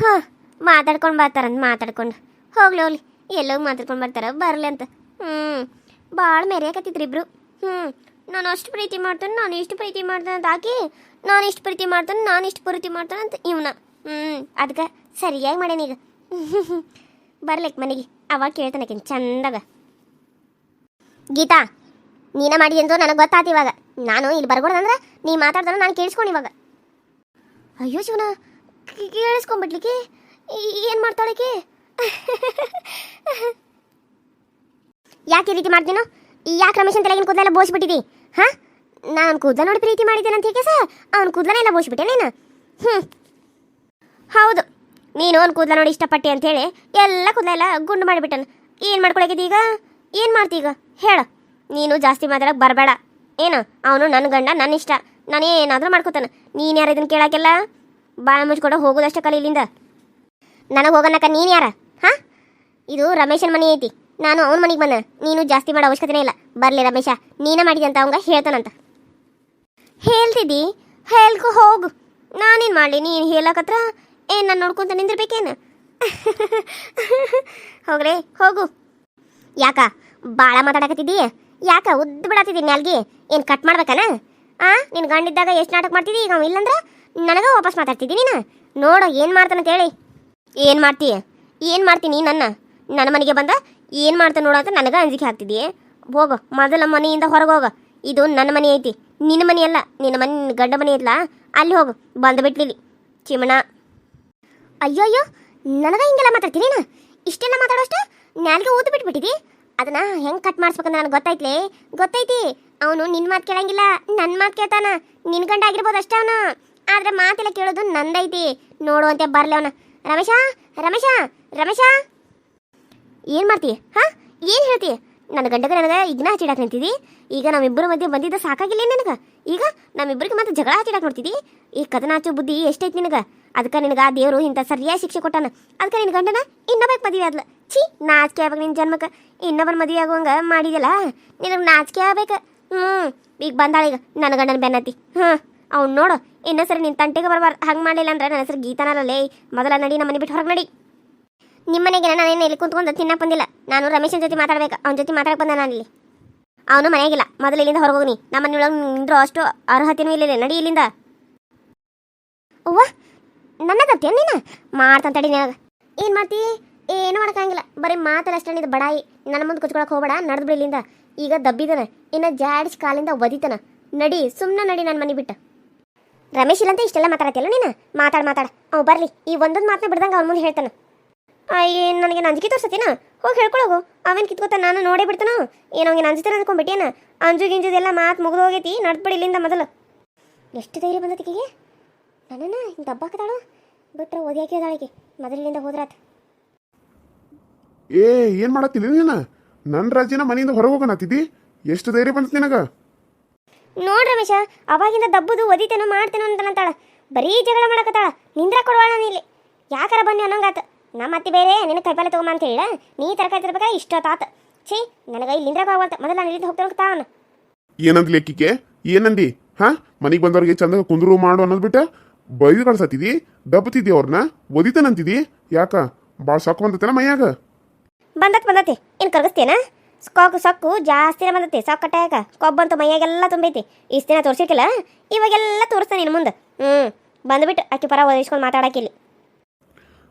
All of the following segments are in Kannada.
ಹಾಂ, ಮಾತಾಡ್ಕೊಂಡು ಬರ್ತಾರಂತ ಮಾತಾಡ್ಕೊಂಡು. ಹೋಗ್ಲಿ ಹೋಗ್ಲಿ. ಎಲ್ಲೋ ಮಾತಾಡ್ಕೊಂಡು ಬರ್ತಾರ, ಬರಲಿ ಅಂತ. ಹ್ಞೂ ಭಾಳ ಮೆರೆಯಾಕತ್ತಿದ್ರು ಇಬ್ರು. ಹ್ಞೂ ನಾನು ಅಷ್ಟು ಪ್ರೀತಿ ಮಾಡ್ತಾನೆ, ನಾನು ಇಷ್ಟು ಪ್ರೀತಿ ಮಾಡ್ತಾನೆ ಅಂತ ಆಕಿ, ನಾನು ಇಷ್ಟು ಪ್ರೀತಿ ಮಾಡ್ತಾನೆ, ನಾನು ಇಷ್ಟು ಪ್ರೀತಿ ಮಾಡ್ತಾನೆ ಅಂತ ಇವನ. ಹ್ಞೂ ಅದಕ್ಕೆ ಸರಿಯಾಗಿ ಮಾಡ್ಯಾನೀಗ ಬರ್ಲಿಕ್ಕೆ ಮನೆಗೆ, ಅವಾಗ ಕೇಳ್ತಾನಕಿನ್ ಚಂದಾಗ. ಗೀತಾ, ನೀನ ಮಾಡಿ ನನಗೆ ಗೊತ್ತಾತು ಇವಾಗ. ನಾನು ಇಲ್ಲಿ ಬರ್ಬೋದಂದ್ರೆ ನೀ ಮಾತಾಡ್ದಾನ ನಾನು ಕೇಳಿಸ್ಕೊಂಡು ಇವಾಗ. ಅಯ್ಯೋ ಶಿವನ ಕೇಳಿಸ್ಕೊಂಬಿಡ್ಲಿಕ್ಕೆ ಏನು ಮಾಡ್ತಾಳಕ್ಕೆ ಯಾಕೆ ಈ ರೀತಿ ಮಾಡ್ತೀನೋ ಯಾಕೆ ರಮೇಶನ್ ತಲೆಗಿನ ಕೂದಲೆಲ್ಲ ಬೋಸ್ಬಿಟ್ಟಿದಿ? ಹಾ? ನಾನು ಕೂದಲ ನೋಡಿ ಪ್ರೀತಿ ಮಾಡಿದ್ದೇನೆ ಅಂತ ಹೇಗೆ ಸರ್? ಕೂದಲೇ ಕೂದಲನೆಲ್ಲ ಬೋಸ್ಬಿಟ್ಟೆ ನೀನು? ಹ್ಞೂ ಹೌದು. ನೀನು ಅವ್ನ ಕೂದಲ ನೋಡಿ ಇಷ್ಟಪಟ್ಟೆ ಅಂತೇಳಿ ಎಲ್ಲ ಕೂದಲೆಲ್ಲ ಗುಂಡು ಮಾಡಿಬಿಟ್ಟನು. ಏನು ಮಾಡ್ಕೊಳಕಿದ್ದಿ ಈಗ? ಏನು ಮಾಡ್ತೀಗ ಹೇಳು. ನೀನು ಜಾಸ್ತಿ ಮಾತಾಡಕ್ಕೆ ಬರಬೇಡ. ಏನು? ಅವನು ನನ್ನ ಗಂಡ ನನ್ನ ಇಷ್ಟ. ನಾನು ಏನಾದರೂ ಮಾಡ್ಕೋತಾನೆ. ನೀನು ಯಾರು ಇದನ್ನು ಕೇಳಕ್ಕೆಲ್ಲ? ಬಾಳ ಮುಚ್ಕೊಡ ಹೋಗೋದಷ್ಟೇ ಕಲಿ ಇಲ್ಲಿಂದ. ನನಗೆ ಹೋಗೋಣಕ್ಕ ನೀನು ಯಾರ? ಹಾಂ? ಇದು ರಮೇಶನ ಮನೆ ಐತಿ. ನಾನು ಅವನ ಮನೆಗೆ ಬಂದ. ನೀನು ಜಾಸ್ತಿ ಮಾಡೋ ಅವಶ್ಯಕತೆ ಇಲ್ಲ. ಬರಲಿ ರಮೇಶ, ನೀನೇ ಮಾಡಿದಂತ ಅವಂಗ ಹೇಳ್ತಾನಂತ. ಹೇಳ್ತಿದ್ದಿ? ಹೇಳ್ಕೊ ಹೋಗು. ನಾನೇನು ಮಾಡಲಿ? ನೀನು ಹೇಳಕತ್ರ? ಏನು ನಾನು ನೋಡ್ಕೊಂತ ನಿಂದಿರ್ಬೇಕೇನು? ಹೋಗ್ರೆ, ಹೋಗು. ಯಾಕ? ಭಾಳ ಮಾತಾಡಕತ್ತಿದ್ದಿ ಯಾಕ ಉದ್ದು ಬಿಡತ್ತಿದ್ದೀನಿ ಅಲ್ಲಿಗೆ ಏನು ಕಟ್ ಮಾಡ್ಬೇಕನ? ಆ ನಿನ್ನ ಗಂಡಿದ್ದಾಗ ಎಷ್ಟು ನಾಟಕ ಮಾಡ್ತಿದ್ದಿ? ಈಗ ಅವ ಇಲ್ಲಂದ್ರ? ನನಗೆ ವಾಪಸ್ ಮಾತಾಡ್ತಿದ್ದಿ ನೀನು ನೋಡು, ಏನು ಮಾಡ್ತಾನಂತ ಹೇಳಿ. ಏನು ಮಾಡ್ತೀಯ? ಏನು ಮಾಡ್ತೀನಿ ನನ್ನ? ನನ್ನ ಮನೆಗೆ ಬಂದ ಏನು ಮಾಡ್ತಾನೆ ನೋಡು ಅಂತ ನನಗೆ ಅಂಜಿಕೆ ಹಾಕ್ತಿದ್ದಿ ಹೋಗು, ಮೊದಲ ಮನೆಯಿಂದ ಹೊರಗೆ ಹೋಗು. ಇದು ನನ್ನ ಮನೆ ಐತಿ. ನಿನ್ನ ಮನೆ ಅಲ್ಲ, ನಿನ್ನ ಮನೆ ನಿನ್ನ ಗಂಡ ಮನೆ ಐತಲ್ಲ ಅಲ್ಲಿ ಹೋಗು, ಬಂದು ಬಿಟ್ಲಿಲಿ ಚಿಮಣ. ಅಯ್ಯೋ ಅಯ್ಯೋ ನನಗೆ ಹಿಂಗೆಲ್ಲ ಮಾತಾಡ್ತೀನಿ ನೀನು ಇಷ್ಟೆಲ್ಲ ಮಾತಾಡೋಷ್ಟು? ನಾಲ್ಗೆ ಊದು ಬಿಟ್ಬಿಟ್ಟಿದಿ? ಅದನ್ನ ಹೆಂಗೆ ಕಟ್ ಮಾಡಿಸ್ಬೇಕಂತ ನನಗೆ ಗೊತ್ತೈತ್ಲೆ ಗೊತ್ತೈತಿ. ಅವನು ನಿನ್ನ ಮಾತು ಕೇಳಂಗಿಲ್ಲ ನನ್ನ ಮಾತು ಕೇಳ್ತಾನ. ನಿನ್ನ ಗಂಡ ಆಗಿರ್ಬೋದು ಅಷ್ಟೇ ಅವನು. ಆದ್ರೆ ಮಾತೆಲ್ಲ ಕೇಳೋದು ನಂದೈತಿ. ನೋಡುವಂತೆ ಬರ್ಲೇವನ ರಮೇಶ ರಮೇಶ ರಮೇಶ. ಏನು ಮಾಡ್ತೀಯ ಹಾ? ಏನು ಹೇಳ್ತಿ? ನನ್ನ ಗಂಡಗ ನನಗೆ ಇಗ್ನ ಹಚ್ಚಿಡಕ್ಕೆ ನಿಂತಿದ್ದಿ ಈಗ ನಮ್ಮಿಬ್ಬರ ಮಧ್ಯೆ ಬಂದಿದ್ದ ಸಾಕಾಗಿಲ್ಲ ನನಗೆ? ಈಗ ನಮ್ಮಿಬ್ಬರಿಗೆ ಮತ್ತೆ ಜಗಳ ಹಚ್ಚಿಡಕ್ಕೆ ನೋಡ್ತಿದ್ದಿ ಈ ಕದನಾಚು ಬುದ್ಧಿ ಎಷ್ಟೈತಿ ನಿನಗೆ? ಅದಕ್ಕೆ ನಿನಗೆ ಆ ದೇವರು ಇಂಥ ಸರಿಯಾಗಿ ಶಿಕ್ಷೆ ಕೊಟ್ಟಾನ. ಅದಕ್ಕೆ ನಿನ್ನ ಗಂಡನ ಇನ್ನೊಬ್ಬಕ್ಕೆ ಮದುವೆ ಆದ್ಲ. ಛೀ, ನಾಚಿಕೆ ಆಗ್ಬೇಕು ನಿನ್ನ ಜನ್ಮಕ್ಕೆ. ಇನ್ನೊಬ್ಬರ ಮದುವೆ ಆಗುವಂಗ ಮಾಡಿದಲ್ಲ ನಿನಗೆ ನಾಚಿಕೆ ಆಗ್ಬೇಕು. ಹ್ಞೂ ಈಗ ಬಂದಾಳೀಗ. ನನ್ನ ಗಂಡನ ಬೆನ್ನತ್ತಿ. ಹಾಂ. ಅವ್ನು ನೋಡು ಇನ್ನೂ ಸರಿ ನಿನ್ನ ತಂಟೆಗೆ ಬರಬಾರ್ದು. ಹಂಗೆ ಮಾಡಲಿಲ್ಲ ಅಂದ್ರೆ ನನ್ನ ಹೆಸರು ಗೀತಾನಲ್ಲೇ ಮೊದಲ ನಡಿ, ನಮ್ಮ ಮನೆ ಬಿಟ್ಟು ಹೊರಗೆ ನಡಿ. ನಿಮ್ಮ ಮನೆಗೆ ನಾನು ಏನು ಇಲ್ಲಿ ಕುಂತ್ಕೊಂಡು ತಿನ್ನಕ್ಕೆ ಬಂದಿಲ್ಲ. ನಾನು ರಮೇಶನ ಜೊತೆ ಮಾತಾಡ್ಬೇಕು. ಅವನ ಜೊತೆ ಮಾತಾಡಕ್ಕೆ ಬಂದ ನಾನು ಇಲ್ಲಿ. ಅವನು ಮನೆಯಾಗಿಲ್ಲ ಮೊದಲು ಇಲ್ಲಿಂದ ಹೊರಗೆ ಹೋಗ್ನಿ. ನಮ್ಮ ಮನೆಯೊಳಗೆ ನಿಂದ್ರು ಅಷ್ಟು ಅರ್ಹತೆಯೂ ಇಲ್ಲ ನಡಿ ಇಲ್ಲಿಂದ. ಅವ್ವ, ನನ್ನ ತಪ್ಪಿಯ ನೀನು? ಮಾಡ್ತಂತಡಿ ನಿನಗೆ. ಏನು ಮಾಡ್ತಿ? ಏನು ಮಾಡೋಕ್ಕಾಗಿಲ್ಲ ಬರೀ ಮಾತಲ್ಲ ಅಷ್ಟೇ ಇದು ಬಡಾಯಿ. ನನ್ನ ಮುಂದೆ ಕುಚ್ಕೊಳಕ್ಕೆ ಹೋಗಬೇಡ. ನಡೆದು ಬಿಡಿ ಇಲ್ಲಿಂದ. ಈಗ ದಬ್ಬಿದನ ಇನ್ನು ಜಾಡ್ಸ್ ಕಾಲಿಂದ ಒದಿತನ. ನಡಿ ಸುಮ್ಮನೆ ನಡಿ ನನ್ನ ಮನೆ ಬಿಟ್ಟು. ರಮೇಶ್ ಇಲ್ಲಂತ ಇಷ್ಟೆಲ್ಲ ಮಾತಾಡತ್ತಿಲ್ಲ ನೀನು? ಮಾತಾಡ್, ಮಾತಾಡ. ಅವ್ ಬರ್ಲಿ. ಈ ಒಂದೊಂದು ಮಾತನ್ನ ಬಿಡ್ದಂಗೆ ಅವ್ನ ಮುಂದೆ ಹೇಳ್ತಾನ. ಅಯ್ಯ, ನನಗೆ ಅಂಜಿಕೆ ತೋರ್ಸತಿನ ಹೋಗಿ ಹೇಳ್ಕೊಳೋಗು ಅವನ್ ಕಿತ್ಕೋತ ನಾನು ನೋಡೇ ಬಿಡ್ತಾನೋ ಏನೋ ಅವ್ನಿಗೆ ನಂಜಿತಾನ ಅಂದ್ಕೊಂಡ್ಬಿಟ್ಟೇನ ಅಂಜು ಗಿಂಜದೆಲ್ಲ ಮಾತು ಮುಗಿದು ಹೋಗೈತಿ. ನಡ್ಬಿಡಿ ಇಲ್ಲಿಂದ ಮೊದಲು. ಎಷ್ಟು ಧೈರ್ಯ ಬಂದತಿಗೆ ನನ್ನನ್ನ ಹಿಂಗೆ ದಬ್ಬಾಕದಾಳು ಬಿಟ್ರೆ ಓದಿ ಅದಾಳಿಗೆ ಮೊದಲಿನಿಂದ ಹೋದ್ರಾತ. ಏ, ಏನ್ ಮಾಡತ್ತಿಲ್ಲ ನೀನು? ನನ್ನ ರಾಜ್ಯನ ಮನೆಯಿಂದ ಹೊರಗೆ ಹೋಗೋಣತ್ತಿದ್ದಿ ಎಷ್ಟು ಧೈರ್ಯ ಬಂತ ನಿನಗ? ನೋಡ್ ರಮೇಶ ಅವಾಗಿಂದ ದಬ್ಬುದು ಒದಿತೇನೋ ಮಾಡ್ತೇನೋ ಅಂತಂತಾಳ ಬರೀ ಜಗಳ ಮಾಡಕತ್ತಾಳ. ನಿಂದ್ರ ಕೊಡವಾಳ ಇಲ್ಲಿ. ಯಾಕಾರ ಬನ್ನಿ ಅನ್ನೋಂಗಾತ. ನಮ್ಮ ಅತ್ತಿ ಬೇರೆ ನಿನ್ನ ಕೈಪಾಲೆ ತಗೊಂಬ ಅಂತ ಹೇಳ ನೀ ತರಕಾರಿ ತರ್ಬೇಕಾ? ಇಷ್ಟೊತ್ತಾತ ಛೀ ನನಗೆ ಇಲ್ಲಿ ನಿಂದ್ರಕ್ಕೆ ಆಗವಲ್ತ ಮೊದಲ ನಾನು ಇಲ್ಲಿಂದ ಹೋಗ್ತಾ ಅವನು ಏನಂದ್ ಲೆಕ್ಕಿಕೆ ಏನಂದಿ? ಹಾ? ಮನೆಗೆ ಬಂದವ್ರಿಗೆ ಚಂದ ಕುಂದ್ರು ಮಾಡು ಅನ್ನೋದು ಬಿಟ್ಟ ಬೈದು ಕಳ್ಸತ್ತಿದಿ? ದಬ್ಬತಿದ್ದಿ ಅವ್ರನ್ನ ಒದಿತಾನಂತಿದಿ? ಯಾಕ? ಭಾಳ ಸಾಕು ಬಂದತ್ತಲ್ಲ ಮೈಯಾಗ. ಬಂದತ್ ಬಂದತಿ. ಏನು ಕರ್ಗಿಸ್ತೇನ ಸ್ಕಾಕು ಸೊಕ್ಕು ಜಾಸ್ತಿನೇ ಬಂದತಿ. ಸೊಕ್ಕ ಕಟ್ಟಾಯಕ. ಕೊಬ್ಬಂತ ಮೈಯಾಗೆಲ್ಲ ತುಂಬೈತಿ. ಇಷ್ಟು ದಿನ ತೋರಿಸಿರ್ಕಿಲ್ಲ. ಇವಾಗೆಲ್ಲ ತೋರಿಸ್ತಾನೆ ಇನ್ನು ಮುಂದೆ. ಹ್ಞೂ ಬಂದ್ಬಿಟ್ಟು ಆಕೆ ಪರ ಓದಿಸ್ಕೊಂಡು ಮಾತಾಡಕ್ಕಿಲ್ಲಿ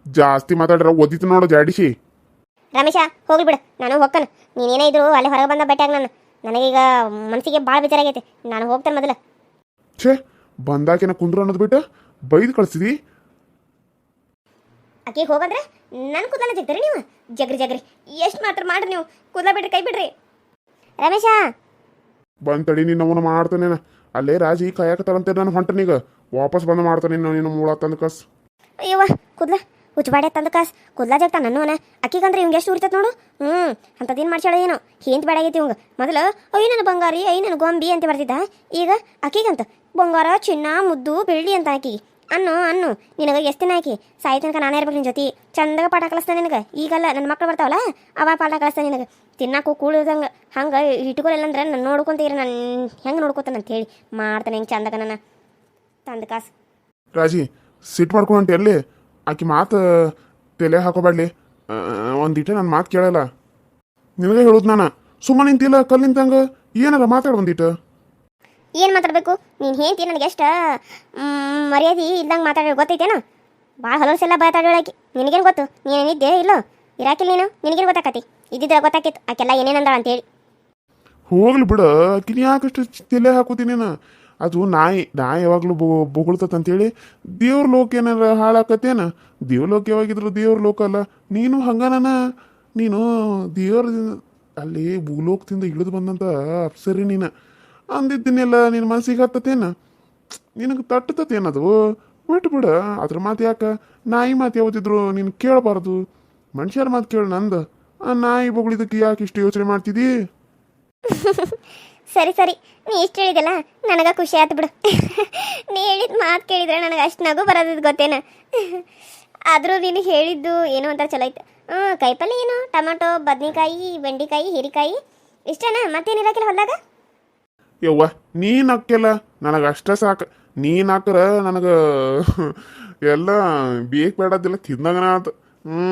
ಜಾಸ್ತಿ ಮಾತಾಡ್ರ ಓದಿತು ನೋಡು ಜಾಡಿಸಿ ರಮೇಶ ಹೋಗ್ಲಿ ಬಿಡು. ನಾನು ಹೋಗ್ತಾನ. ನೀನೇನೇ ಇದ್ರು ಅಲ್ಲಿ ಹೊರಗೆ ಬಂದ ಬೆಟ್ಟಾಗ ನಾನು ನನಗೀಗ ಮನಸ್ಸಿಗೆ ಭಾಳ ಬೇಜಾರಾಗೈತೆ. ನಾನು ಹೋಗ್ತೇನೆ ಮೊದಲು. ಛೇ ಬಂದಾಕಿನ ಕುಂದ್ರು ಅನ್ನೋದು ಬಿಟ್ಟು ಬೈದು ಕಳಿಸಿದಿ? ಆಕೆ ಹೋಗಂದ್ರೆ ನನ್ನ ಕೂದಲ ಜಗ್ತೀರಿ ನೀವು? ಜಗ್ರಿ ಜಗ್ರಿ ಎಷ್ಟು ಮಾತ್ರ ಮಾಡ್ರಿ ನೀವು? ಕೂದಲ ಬಿಡ್ರಿ ಕೈ ಬಿಡ್ರಿ. ರಮೇಶ! ಬಂದ್ ತಡಿ ನಿನ್ನ ಅವನ ಮಾಡ್ತಾನೇನ ಅಲ್ಲೇ ರಾಜಿ ಕಾಯಕತ್ತಾರಂತೆ ನಾನು ಹೊಂಟನೀಗ ವಾಪಸ್ ಬಂದು ಮಾಡ್ತಾನೆ ನಿನ್ನ ಮೂಳ ತಂದು ಕಸ್. ಅಯ್ಯವ್ವ ಕೂದ್ಲ. ಹುಚ್ಚಬಾಡೆ ತಂದ ಕಾಸ್. ಕೂದಲ ಜಗ್ತಾ ನನ್ನವನ ಅಕ್ಕಿಗಂದ್ರೆ ಇವಂಗೆ ಎಷ್ಟು ಉರಿತತ್ ನೋಡು? ಹ್ಞೂ ಅಂಥದ್ದೇನು ಮಾಡ್ಸಾಳ ಏನೋ? ಹೀಂತ ಬೇಡಾಗೈತಿ ಇವಂಗ. ಮೊದಲು ಅಯ್ಯ ನನ್ನ ಬಂಗಾರಿ ಅಯ್ಯ ನನ್ನ ಗೊಂಬಿ ಅಂತ ಬರ್ತಿದ್ದ ಈಗ ಅಕ್ಕಿಗಂತ. ಬಂಗಾರ ಚಿನ್ನ ಮುದ್ದು ಬೆಳ್ಳಿ ಅಂತ ಆಕಿಗೆ ಅನ್ನು ಅನ್ನು, ನಿನಗೆ ಎಷ್ಟು ದಿನ ಆಕಿ ಸಾಯಿ ತನಕ ನಾನೇ ಇರ್ಬೇಕು ನಿನ್ನ ಜೊತೆ. ಚಂದಾಗ ಪಾಠ ಕಲಿಸ್ತಾನೆ ನಿನಗೆ. ಈಗಲ್ಲ ನನ್ನ ಮಕ್ಳು ಬರ್ತಾವಲ್ಲ, ಅವ ಪಾಠ ಕಲಿಸ್ತಾನೆ ನಿನಗೆ. ತಿನ್ನಕ್ಕೂ ಕೂಳಿದಂಗೆ, ಹಂಗೆ ಇಟ್ಕೊಲಿಲ್ಲ ಅಂದ್ರೆ ನಾನು ನೋಡ್ಕೊಂತೀರಿ ನಾನು ಹೆಂಗೆ ನೋಡ್ಕೊತಾನೆ ಅಂತ ಹೇಳಿ. ಮಾಡ್ತಾನೆ ಹೆಂಗೆ ಚಂದಾಗ ನನ್ನ. ತಂದ ಕಾಸು. ರಾಜಿ ಸಿಟ್ ಮಾಡ್ಕೊಂಡೆ ಎಲ್ಲಿ? ಆಕಿ ಮಾತು ತಲೆ ಹಾಕೋಬೇಡಲಿ. ಒಂದಿಟ ನನ್ನ ಮಾತು ಕೇಳಲ್ಲ. ನಿನಗೆ ಹೇಳೋದು ನಾನು. ಸುಮ್ಮನೆ ನಿಂತಿಲ್ಲ ಕಲ್ ನಿಂತಂಗ ಏನಾರ ಮಾತಾಡು ಒಂದಿಟ್ಟು ಏನು ಮಾತಾಡಬೇಕು? ನೀನು ಹೇಳ್ತಿ ನನಗೆ ಎಷ್ಟು ಮರ್ಯಾದೆ ಇಲ್ದಂಗೆ ಮಾತಾಡೋ ಗೊತ್ತೈತೇನು? ಭಾಳ ಹಲವು ಸಲ ಮಾತಾಡೋಳಾಕಿ ನಿನಗೇನು ಗೊತ್ತು? ನೀನೇನಿದ್ದೆ ಇಲ್ಲೋ? ಇರಾಕಿಲ್ಲ ನೀನು? ನಿನಗೇನು ಗೊತ್ತಾಕತಿ? ಇದ್ದಿದ್ರೆ ಗೊತ್ತಾಕಿತ್ತು ಆಕೆಲ್ಲ ಏನೇನಂದಾಳ ಅಂತೇಳಿ. ಹೋಗ್ಲಿ ಬಿಡ. ಆಕಿನ ಯಾಕಷ್ಟು ತಲೆ ಹಾಕೋತೀನಿ ನಾನು? ಅದು ನಾಯಿ ನಾಯಿ ಯಾವಾಗಲೂ ಅಂತೇಳಿ ದೇವ್ರ ಲೋಕ ಏನಾರ ಹಾಳಾಕತ್ತೇನ? ದೇವ್ರ ಲೋಕ ಯಾವಾಗಿದ್ರು ದೇವ್ರ ಲೋಕ ಅಲ್ಲ. ನೀನು ಹಂಗನ ನೀನು ದೇವ್ರ ಅಲ್ಲಿ ಭೂಲೋಕದಿಂದ ಇಳಿದು ಬಂದಂತ ಅಪ್ಸರಿ ನೀನು. ಅಂದಿದ್ದನ್ನೆಲ್ಲ ನಿನ್ನ ಮನಸ್ಸಿಗೆ ಹತ್ತತೇನ? ನಿನಗೆ ತಟ್ಟತತೇನದು ಬಿಟ್ಟು ಬಿಡ. ಅದ್ರ ಮಾತು ಯಾಕೆ? ನಾಯಿ ಮಾತು ಯಾವತ್ತಿದ್ರು ನೀನು ಕೇಳಬಾರ್ದು. ಮನುಷ್ಯರ ಮಾತು ಕೇಳು ನಂದು. ಆ ನಾಯಿ ಬೊಗಳಿದಕ್ಕೆ ಯಾಕೆ ಇಷ್ಟು ಯೋಚನೆ ಮಾಡ್ತಿದ್ದೀ ಸರಿ ಸರಿ. ನೀ ಇಷ್ಟು ಹೇಳಿದಲ್ಲ ನನಗೆ ಖುಷಿ ಆಯ್ತು ಬಿಡು. ನೀ ಹೇಳಿದ ಮಾತು ಕೇಳಿದ್ರೆ ನನಗೆ ಅಷ್ಟು ನಗು ಬರೋದು ಗೊತ್ತೇನ? ಆದರೂ ನೀನು ಹೇಳಿದ್ದು ಏನೋ ಒಂಥರ ಚಲೋ ಐತೆ. ಹ್ಞೂ ಕೈಪಲ್ಲೆ ಏನು? ಟೊಮೆಟೊ, ಬದನೆಕಾಯಿ, ಬೆಂಡೆಕಾಯಿ, ಹೀರಿಕಾಯಿ. ಇಷ್ಟನಾ? ಮತ್ತೇನಿರಕಿಲ್ಲ ಹೊಲ್ದಾಗ ಯವ್ವ, ನೀನು ಹಾಕಿಲ್ಲ ನನಗೆ ಅಷ್ಟೇ ಸಾಕು. ನೀನು ಹಾಕ್ರ ನನಗೆ ಎಲ್ಲ ಬೇಕ್ ಬೇಡದಿಲ್ಲ, ತಿಂದಾಗನ ಆತು. ಹ್ಞೂ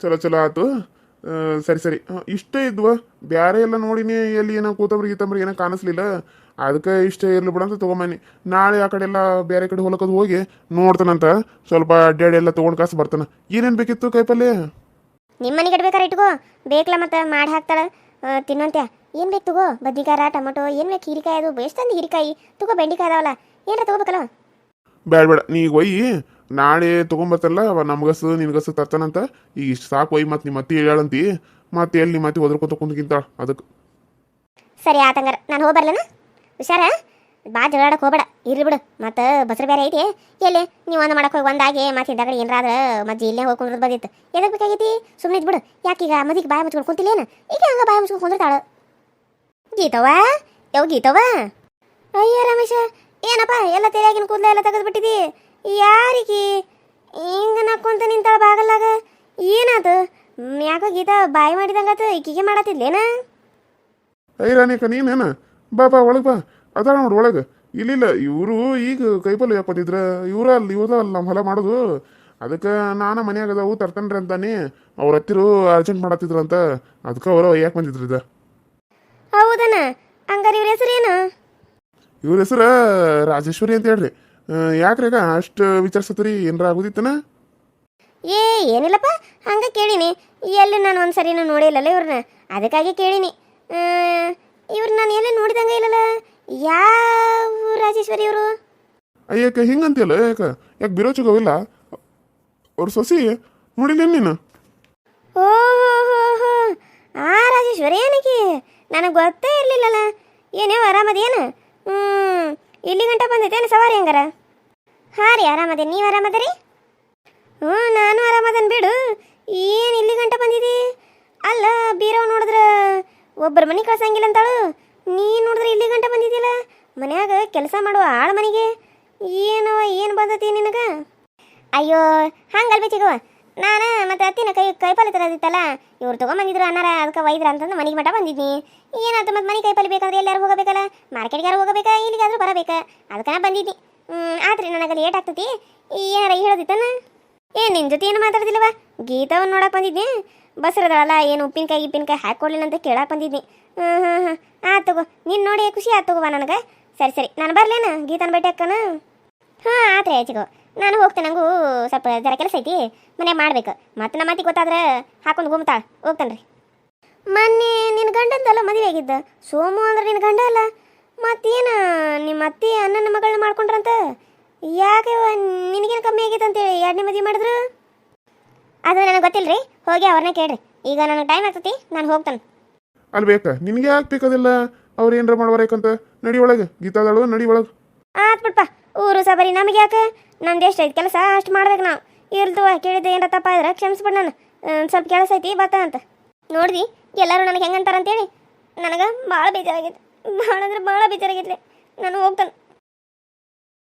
ಚಲೋ ಚಲೋ ಆಯ್ತು ಸರಿ ಸರಿ. ಇಷ್ಟೇ ಇದ್ವ. ಬೇರೆ ಎಲ್ಲ ನೋಡಿನಿ, ಎಲ್ಲಿ ಏನೋ ಕೂತಂಬ್ರಿ, ಗೀತಂಬ್ರಿ ಏನೋ ಕಾಣಿಸ್ಲಿಲ್ಲ. ಅದಕ್ಕೆ ಇಷ್ಟೇ ಇರ್ಲಿ ಬಿಡಂತ ತೊಗೊಂಬನಿ ನಾಳೆ ಆ ಕಡೆ ಎಲ್ಲ ಬೇರೆ ಕಡೆ ಹೊಲಕ್ಕದು ಹೋಗಿ ನೋಡ್ತಾನಂತ. ಸ್ವಲ್ಪ ಅಡ್ಡಾಡಿ ಎಲ್ಲ ತೊಗೊಂಡು ಕಾಸು ಬರ್ತಾನ. ಏನೇನು ಬೇಕಿತ್ತು ಕೈಪಲ್ಲೆ? ನಿಮ್ಮ ಮನೆಗೆ ಇಡ್ಬೇಕಾರೆ ಇಟ್ಕೋ. ಬೇಕಲ್ಲ ಮತ್ತೆ ಮಾಡಿ ಹಾಕ್ತಾಳೆ. ತಿನ್ನೋಂತ್ಯ. ಏನು ಬೇಕು ತಗೋ? ಬದ್ನಿಕಾರ ಟೊಮೊಟೊ ಏನ್ ಬೇಕು? ಹೀರಿಕಾಯಿ ಅದು ಎಷ್ಟು ತಂದು ಹೀರಿಕಾಯಿ. ತಗೋ ಬೆಂಡಿಕಾಯಿ ಅದಾವಲ್ಲ ಏನಾರ ತಗೋಬೇಕಲ್ಲ? ಬೇಡ ಬೇಡ. ನೀ ಈಗ ಒಯ್ಯಿ ನಾಳೆ ತೊಗೊಂಬತ್ತಲ್ಲ ಅವ ನಮ್ಗಸು ನಿನ್ಗಸು ತರ್ತಾನಂತ. ಈಗ ಇಷ್ಟು ಸಾಕು ಒಯ್ ಮತ್ತೆ ನಿಮ್ಮ ಅತ್ತಿ ಹೇಳಂತಿ ಮತ್ತೆ ಎಲ್ಲಿ ನಿಮ್ಮ ಅತ್ತಿ ಒದ್ರಕೊಂತ ಕುಂದ್ಕಿಂತಾಳ ಅದಕ್ಕೆ ಸರಿ ಆತಂಗಾರ ನಾನು ಹೋಗಿ ಬರ್ಲೇನ? ಹುಷಾರ? ಬಾ ಜಗಳಾಡಕ್ಕೆ ಹೋಗ್ಬೇಡ. ಇರ್ಲಿ ಬಿಡು. ಮತ್ತೆ ಬಸ್ರು ಬೇರೆ ಐತಿ? ಎಲ್ಲಿ? ನೀವು ಒಂದು ಮಾಡಕ್ಕೆ ಹೋಗಿ ಒಂದಾಗಿ ಮತ್ತೆ ಹಿಂದಾಗಡೆ ಏನಾರ ಮಜ್ಜಿ ಇಲ್ಲೇ ಹೋಗಿ ಕುಂದ್ರದ್ ಬಂದಿತ್ತು ಎದಕ್ಕೆ ಬೇಕಾಗೈತಿ? ಸುಮ್ಮನೆ ಇದ್ಬಿಡು. ಯಾಕೀಗ ಮದಿಗೆ ಬಾಯಿ ಮುಚ್ಕೊಂಡು ಕುಂತಿಲ್ಲೇನು? ಈಗ ಹಂಗ ಬಾಯಿ ಮುಚ್ಕೊಂಡು ಕುಂದಿರ್ತಾಳು. ಗೀತವ್ವ ಯಾವ ಗೀತವ ಅಯ್ಯ ರಮೇಶ ಏನಪ್ಪ ಎಲ್ಲ ತೆರೆಯಾಗಿನ ಕೂದಲ ಎಲ್ಲ ತೆಗೆದ್ಬಿಟ್ಟಿದಿ? ಯಾರಿಗೆ? ಹಿಂಗ ನಕ್ಕೊಂತ ನಿಂತಾಳ ಬಾಗಲ್ಲಾಗ? ಏನಾತು? ಯಾಕೋ ಗೀತಾ ಬಾಯಿ ಮಾಡಿದಂಗಾತು ಈಕಿಗೆ ಮಾಡತ್ತಿದ್ಲೇನ? ಐರಾನಿಕ ನೀನೇನ? ಬಾ ಬಾ, ಒಳಗೆ ಬಾ. ಅದಾಳ ನೋಡು, ಒಳಗೆ. ಇಲ್ಲಿಲ್ಲ, ಇವರು ಈಗ ಕೈಪಲ್ಲೆ ಯಾಪತ್ತಿದ್ರ ಇವರ ಅಲ್ಲಿ ಇವರ ಅಲ್ಲಿ ನಮ್ಮ ಹೊಲ ಮಾಡೋದು. ಅದಕ್ಕೆ ನಾನು ಮನ್ಯಾಗ ಅದಾವು, ತರ್ತನ್ರಿ ಅಂತಾನೆ. ಅವ್ರ ಹತ್ತಿರ ಅರ್ಜೆಂಟ್ ಮಾಡತ್ತಿದ್ರು ಅಂತ ಅದಕ್ಕೆ ಅವರು ಯಾಕೆ ಬಂದಿದ್ರು ಇದ? ಹೌದನ? ಹಂಗಾರೆ ಇವ್ರ ಹೆಸರೇನು ಇವ್ರ ಹೆಸರು ರಾಜೇಶ್ವರಿ ಅಂತ ಹೇಳ್ರಿ. ಯಾಕ್ರಿ ಈಗ ಅಷ್ಟು ವಿಚಾರಿಸತ್ರಿ? ಏನರ ಆಗುದಿತ್ತನ? ಏ ಏನಿಲ್ಲಪ್ಪ ಹಂಗ ಕೇಳಿನಿ. ಎಲ್ಲಿ ನಾನು ಒಂದು ಸರಿನೂ ನೋಡಿಲ್ಲಲ್ಲ ಇವ್ರನ್ನ. ಅದಕ್ಕಾಗಿ ಕೇಳಿನಿ. ಇವ್ರು ನಾನು ಎಲ್ಲಿ ನೋಡಿದಂಗೆ ಇಲ್ಲಲ್ಲ. ಯಾವ ರಾಜೇಶ್ವರಿ ಇವರು? ಅಯ್ಯಕ ಹಿಂಗಂತಿಯಲ್ಲ? ಯಾಕ? ಯಾಕೆ ಬಿರೋ ಚುಗವಿಲ್ಲ ಅವ್ರ ಸೊಸಿ ನೋಡಿಲ್ಲ ನೀನು? ಓ ಹೋ ಹೋ ಆ ರಾಜೇಶ್ವರಿ ಏನಕ್ಕೆ ನನಗೆ ಗೊತ್ತೇ ಇರಲಿಲ್ಲಲ್ಲ ಏನೇ ಆರಾಮದೇನು ಹ್ಞೂ ಇಲ್ಲಿ ಗಂಟ ಬಂದೈತೇನು ಸವಾರಿ ಹಂಗಾರ? ಹಾಂ ರೀ ಆರಾಮದೇ, ನೀವು ಆರಾಮದರಿ? ಹ್ಞೂ, ನಾನು ಆರಾಮದನ್ ಬಿಡು. ಏನು ಇಲ್ಲಿ ಗಂಟ ಬಂದಿದಿ? ಅಲ್ಲ ಬೀರವ್ ನೋಡಿದ್ರೆ ಒಬ್ಬರ ಮನೆ ಕಳ್ಸಂಗಿಲ್ಲ ಅಂತಾಳು. ನೀ ನೋಡಿದ್ರೆ ಇಲ್ಲಿ ಗಂಟ ಬಂದಿದ್ದಿಲ್ಲ? ಮನ್ಯಾಗ ಕೆಲಸ ಮಾಡುವ ಆಳು ಮನೆಗೆ. ಏನವ ಏನು ಬಂದತಿ ನಿನಗೆ? ಅಯ್ಯೋ ಹಂಗಲ್ಬಿ ಚಿಗವ ನಾನು, ಮತ್ತೆ ಅತ್ತಿನ ಕೈ, ಕೈಪಾಲೆ ತರದಿತ್ತಲ್ಲ? ಇವ್ರು ತೊಗೊಂಬಂದಿದ್ರು ಅನ್ನಾರ ಅದಕ್ಕೆ ಒಯ್ದ್ರ ಅಂತಂದು ಮನೆಗೆ ಮಠ ಬಂದಿದ್ನಿ. ಏನಾಯ್ತು ಮತ್ತೆ ಮನೆ ಕೈಪಾಲೆ ಬೇಕಾದ್ರೆ ಎಲ್ಲಾರು ಹೋಗಬೇಕಲ್ಲ? ಮಾರ್ಕೆಟ್ಗಾರು ಹೋಗಬೇಕಾ, ಇಲ್ಲಿಗಾದ್ರೂ ಬರಬೇಕಾ? ಅದಕ್ಕೆ ಬಂದಿದ್ನಿ. ಆದ್ರೆ ನನಗೆ ಲೇಟ್ ಆಗ್ತತಿ. ಏನಾರ ಹೇಳೋದಿತ್ತನ? ಏ ನಿನ್ನ ಜೊತೆ ಏನು ಮಾತಾಡ್ತಿಲ್ಲವ ಗೀತವನ್ನು ನೋಡಕ್ಕೆ ಬಂದಿದ್ನಿ. ಬಸ್ರದಳಲ್ಲ, ಏನು ಉಪ್ಪಿನಕಾಯಿ ಉಪ್ಪಿನಕಾಯಿ ಹಾಕ್ಕೊಡ್ಲಿಲ್ಲ ಅಂತ ಕೇಳಕ್ಕೆ ಬಂದಿದ್ನಿ. ಹ್ಞೂ ಹ್ಞೂ ಹ್ಞೂ ಆತು ತಗೋ, ನೀನು ನೋಡಿ ಖುಷಿ ಆಯ್ತು ತಗೋವಾ ನನಗೆ. ಸರಿ ಸರಿ. ನಾನು ಬರಲೇನ ಗೀತನ ಭೇಟಿ ಹಾಕೋಣ ಹಾಂ, ಆತ್ರಿ ಆಯ್ತಿಗೋ ನಾನು ಹೋಗ್ತೇನೆ ನಂಗೂ ಸ್ವಲ್ಪ ಜರ ಕೆಲಸ ಐತಿ ಮನೆ ಮಾಡ್ಬೇಕು. ಮತ್ತೆ ನಮ್ಮ ಅತ್ತಿ ಗೊತ್ತಾದ್ರೆ ಹಾಕೊಂಡು ಗುಮ್ತಾ ಹೋಗ್ತಾನೆ ರೀ ಮೊನ್ನೆ ನಿನ್ನ ಗಂಡಂದಲ್ಲ ಮದುವೆ ಆಗಿದ್ದ? ಸೋಮು ಅಂದ್ರೆ ನಿನ್ನ ಗಂಡ ಅಲ್ಲ? ಮತ್ತೇನು ನಿಮ್ಮ ಅತ್ತೆ ಅಣ್ಣನ ಮಗಳನ್ನ ಮಾಡ್ಕೊಂಡ್ರಂತ? ಯಾಕೆ ನಿನಗೇನು ಕಮ್ಮಿ ಆಗೈತೆ ಅಂತೇಳಿ ಎರಡನೇ ಮದುವೆ ಮಾಡಿದ್ರು? ಅದು ನನಗೆ ಗೊತ್ತಿಲ್ಲ ರೀ ಹೋಗಿ ಅವ್ರನ್ನ ಕೇಳ್ರಿ. ಈಗ ನನಗೆ ಟೈಮ್ ಆಗ್ತತಿ ನಾನು ಹೋಗ್ತಾನೆ. ಅಲ್ಲಿ ಬೇಕ ನಿನಗೆ ಯಾಕೆ ಬೇಕಾದಿಲ್ಲ? ಅವ್ರು ಏನ್ರ ಮಾಡ್ಬಾರಕಂತ ನಡಿ ಒಳಗೆ ಗೀತಾದಳು ನಡಿ ಒಳಗೆ. ಆತ್ ಬಿಡ್ಪ ಊರು ಸಬರಿ ನಮಗೆ ಯಾಕೆ? ಎಷ್ಟು ಐತೆ ಕೆಲಸ, ಅಷ್ಟು ಮಾಡ್ಬೇಕು ನಾವು. ಇರ್ದು ಕೇಳಿದ್ದು ಏನಾರ ತಪ್ಪ ಆದ್ರೆ ಕ್ಷಮಿಸ್ಬಿಡ್ ನಾನು. ಸ್ವಲ್ಪ ಕೆಲಸ ಐತಿ ಬರ್ತಾ ಅಂತ. ನೋಡಿ ಎಲ್ಲರೂ ನನಗೆ ಹೆಂಗಂತಾರಂತೇಳಿ ನನಗೆ ಭಾಳ ಬೇಜಾರಾಗಿತ್ತು ಭಾಳ ಅಂದ್ರೆ ಭಾಳ ಬೇಜಾರಾಗಿತ್ತು ನಾನು ಹೋಗ್ತಾನೆ.